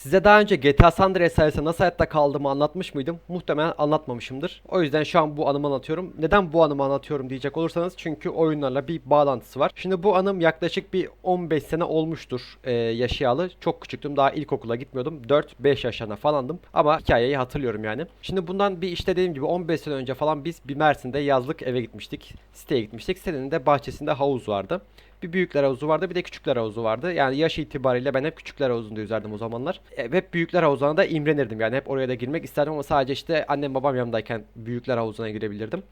Size daha önce GTA San Andreas sayesinde nasıl hayatta kaldığımı anlatmış mıydım? Muhtemelen anlatmamışımdır. O yüzden şu an bu anımı anlatıyorum. Neden bu anımı anlatıyorum diyecek olursanız çünkü oyunlarla bir bağlantısı var. Şimdi bu anım yaklaşık bir 15 sene olmuştur e, yaşayalı. Çok küçüktüm. Daha ilkokula gitmiyordum. 4-5 yaşlarında falandım. Ama hikayeyi hatırlıyorum yani. Şimdi bundan bir işte dediğim gibi 15 sene önce falan biz bir Mersin'de yazlık eve gitmiştik. Siteye gitmiştik. Sitenin de bahçesinde havuz vardı. Bir büyükler havuzu vardı bir de küçükler havuzu vardı. Yani yaş itibariyle ben hep küçükler havuzunda yüzerdim o zamanlar. E, hep büyükler havuzuna da imrenirdim yani hep oraya da girmek isterdim ama sadece işte annem babam yanımdayken büyükler havuzuna girebilirdim.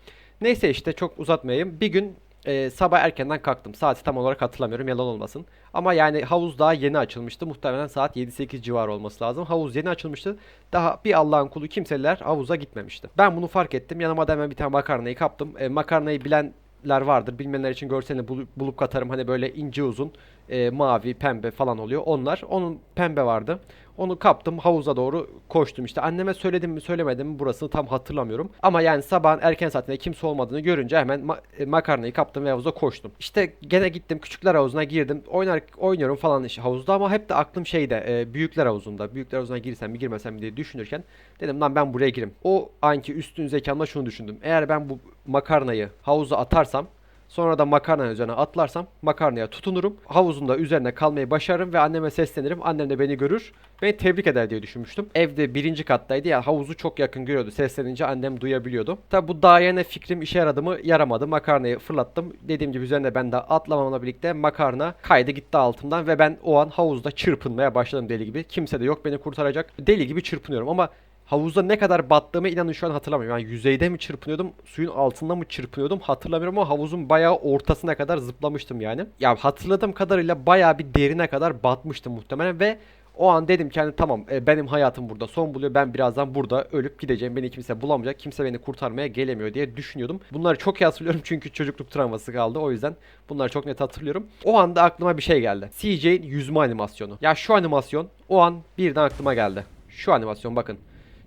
Neyse işte çok uzatmayayım. Bir gün e, sabah erkenden kalktım. Saati tam olarak hatırlamıyorum yalan olmasın. Ama yani havuz daha yeni açılmıştı. Muhtemelen saat 7-8 civarı olması lazım. Havuz yeni açılmıştı. Daha bir Allah'ın kulu kimseler havuza gitmemişti. Ben bunu fark ettim. Yanıma da hemen bir tane makarnayı kaptım. E, makarnayı bilen vardır. Bilmeyenler için görselini bulup, bulup katarım. Hani böyle ince uzun, e, mavi, pembe falan oluyor. Onlar. Onun pembe vardı. Onu kaptım havuza doğru koştum işte. Anneme söyledim mi söylemedim mi burasını tam hatırlamıyorum. Ama yani sabahın erken saatinde kimse olmadığını görünce hemen ma- e, makarnayı kaptım ve havuza koştum. İşte gene gittim küçükler havuzuna girdim. Oynar oynuyorum falan işte havuzda ama hep de aklım şeyde e, büyükler havuzunda. Büyükler havuzuna girsem mi girmesem mi diye düşünürken dedim lan ben buraya gireyim. O anki üstün zekamla şunu düşündüm. Eğer ben bu makarnayı havuza atarsam Sonra da makarnanın üzerine atlarsam makarnaya tutunurum. Havuzun da üzerine kalmayı başarırım ve anneme seslenirim. Annem de beni görür. Beni tebrik eder diye düşünmüştüm. Evde birinci kattaydı ya havuzu çok yakın görüyordu. Seslenince annem duyabiliyordu. Tabi bu daha yeni fikrim işe yaradı mı? Yaramadı. Makarnayı fırlattım. Dediğim gibi üzerine ben de atlamamla birlikte makarna kaydı gitti altımdan ve ben o an havuzda çırpınmaya başladım deli gibi. Kimse de yok beni kurtaracak. Deli gibi çırpınıyorum ama Havuzda ne kadar battığımı inanın şu an hatırlamıyorum. Yani yüzeyde mi çırpınıyordum, suyun altında mı çırpınıyordum hatırlamıyorum ama havuzun bayağı ortasına kadar zıplamıştım yani. Ya hatırladığım kadarıyla bayağı bir derine kadar batmıştım muhtemelen ve o an dedim ki hani tamam e, benim hayatım burada son buluyor. Ben birazdan burada ölüp gideceğim. Beni kimse bulamayacak. Kimse beni kurtarmaya gelemiyor diye düşünüyordum. Bunları çok iyi hatırlıyorum çünkü çocukluk travması kaldı. O yüzden bunları çok net hatırlıyorum. O anda aklıma bir şey geldi. CJ'in yüzme animasyonu. Ya şu animasyon o an birden aklıma geldi. Şu animasyon bakın.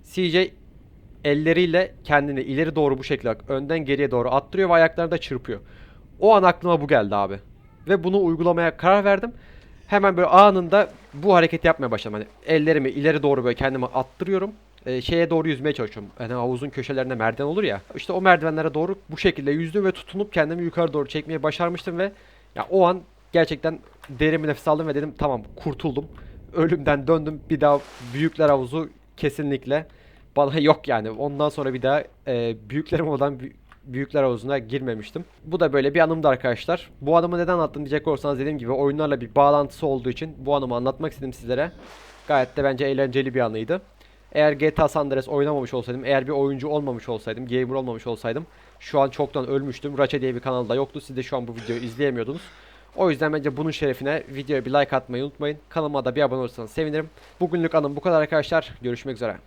CJ elleriyle kendini ileri doğru bu şekilde önden geriye doğru attırıyor ve ayaklarını da çırpıyor. O an aklıma bu geldi abi. Ve bunu uygulamaya karar verdim. Hemen böyle anında bu hareketi yapmaya başladım. Hani ellerimi ileri doğru böyle kendimi attırıyorum. Ee, şeye doğru yüzmeye çalışıyorum. Hani havuzun köşelerinde merdiven olur ya. İşte o merdivenlere doğru bu şekilde yüzdüm ve tutunup kendimi yukarı doğru çekmeye başarmıştım ve ya o an gerçekten derin bir nefes aldım ve dedim tamam kurtuldum. Ölümden döndüm. Bir daha büyükler havuzu kesinlikle bana yok yani. Ondan sonra bir daha e, büyüklerim olan bü- büyükler havuzuna girmemiştim. Bu da böyle bir anımdı arkadaşlar. Bu anımı neden anlattım diyecek olursanız dediğim gibi oyunlarla bir bağlantısı olduğu için bu anımı anlatmak istedim sizlere. Gayet de bence eğlenceli bir anıydı. Eğer GTA San Andreas oynamamış olsaydım, eğer bir oyuncu olmamış olsaydım, gamer olmamış olsaydım şu an çoktan ölmüştüm. Rache diye bir kanalda yoktu. Siz de şu an bu videoyu izleyemiyordunuz. O yüzden bence bunun şerefine videoya bir like atmayı unutmayın. Kanalıma da bir abone olursanız sevinirim. Bugünlük anım bu kadar arkadaşlar. Görüşmek üzere.